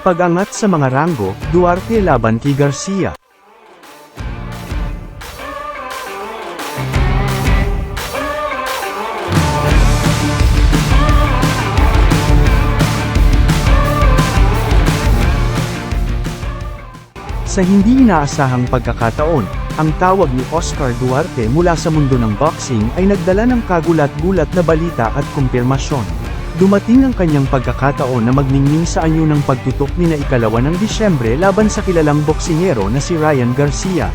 Pag-angat sa mga ranggo, Duarte laban kay Garcia. Sa hindi inaasahang pagkakataon, ang tawag ni Oscar Duarte mula sa mundo ng boxing ay nagdala ng kagulat-gulat na balita at kumpirmasyon. Dumating ang kanyang pagkakataon na magningning sa anyo ng pagtutok ni na ikalawa ng Disyembre laban sa kilalang boksingero na si Ryan Garcia.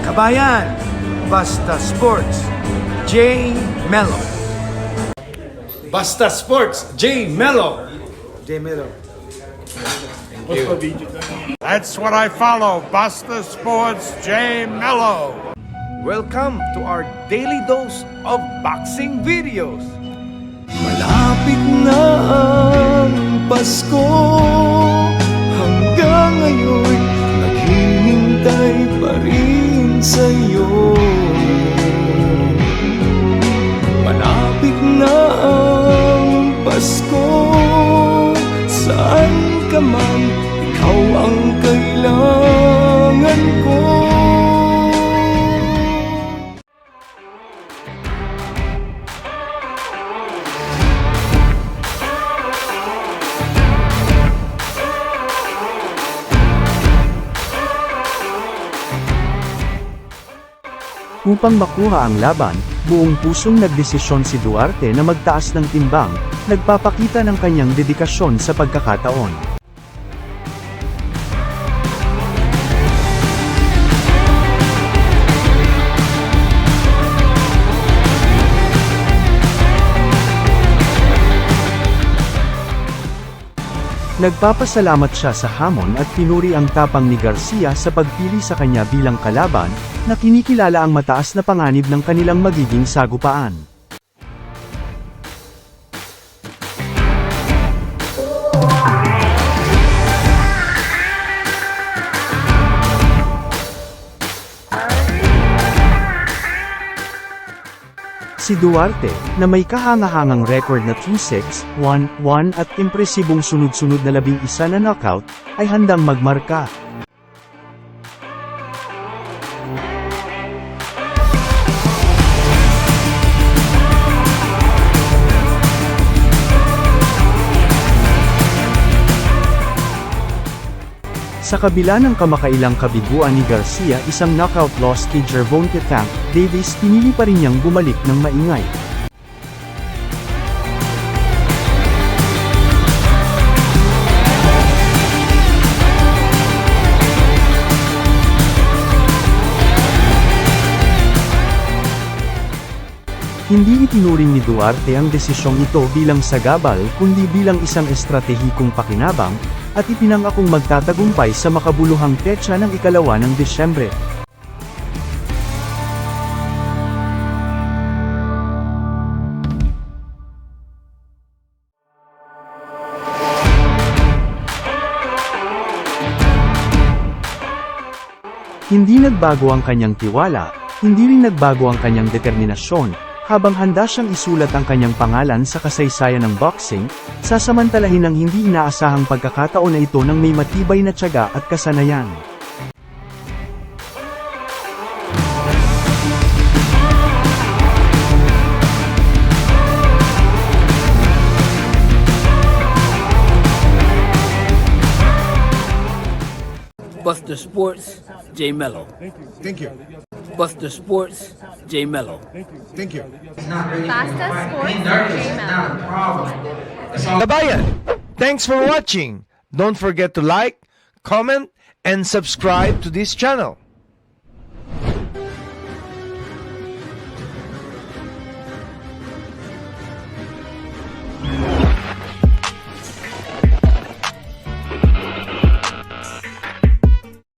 Kabayan, Basta Sports, J. Mello. Basta Sports, J. Mello. J. Mello. That's what I follow. Buster Sports J Mello. Welcome to our daily dose of boxing videos. Malapit na ang Pasko Hanggang ngayon Naghihintay pa rin sa'yo ka man Ikaw ang kailangan ko Upang makuha ang laban, buong pusong nagdesisyon si Duarte na magtaas ng timbang, nagpapakita ng kanyang dedikasyon sa pagkakataon. Nagpapasalamat siya sa hamon at pinuri ang tapang ni Garcia sa pagpili sa kanya bilang kalaban, na kinikilala ang mataas na panganib ng kanilang magiging sagupaan. Si Duarte, na may kahangahangang record na 3-6, 1-1 at impresibong sunod-sunod na labing isa na knockout, ay handang magmarka. Sa kabila ng kamakailang kabiguan ni Garcia isang knockout loss kay Gervonta Tank, Davis pinili pa rin niyang bumalik ng maingay. Hindi itinuring ni Duarte ang desisyong ito bilang sagabal kundi bilang isang estratehikong pakinabang, at ipinangakong magtatagumpay sa makabuluhang petsa ng ikalawa ng Disyembre. Hindi nagbago ang kanyang tiwala, hindi rin nagbago ang kanyang determinasyon, habang handa siyang isulat ang kanyang pangalan sa kasaysayan ng boxing, sasamantalahin ang hindi inaasahang pagkakataon na ito ng may matibay na tiyaga at kasanayan. Buster Sports, J Mello. Thank you. Buster Sports, J Mello. Thank you. Basta Sports, J Mello. Kabayan, thanks for watching. Don't forget to like, comment, and subscribe to this channel.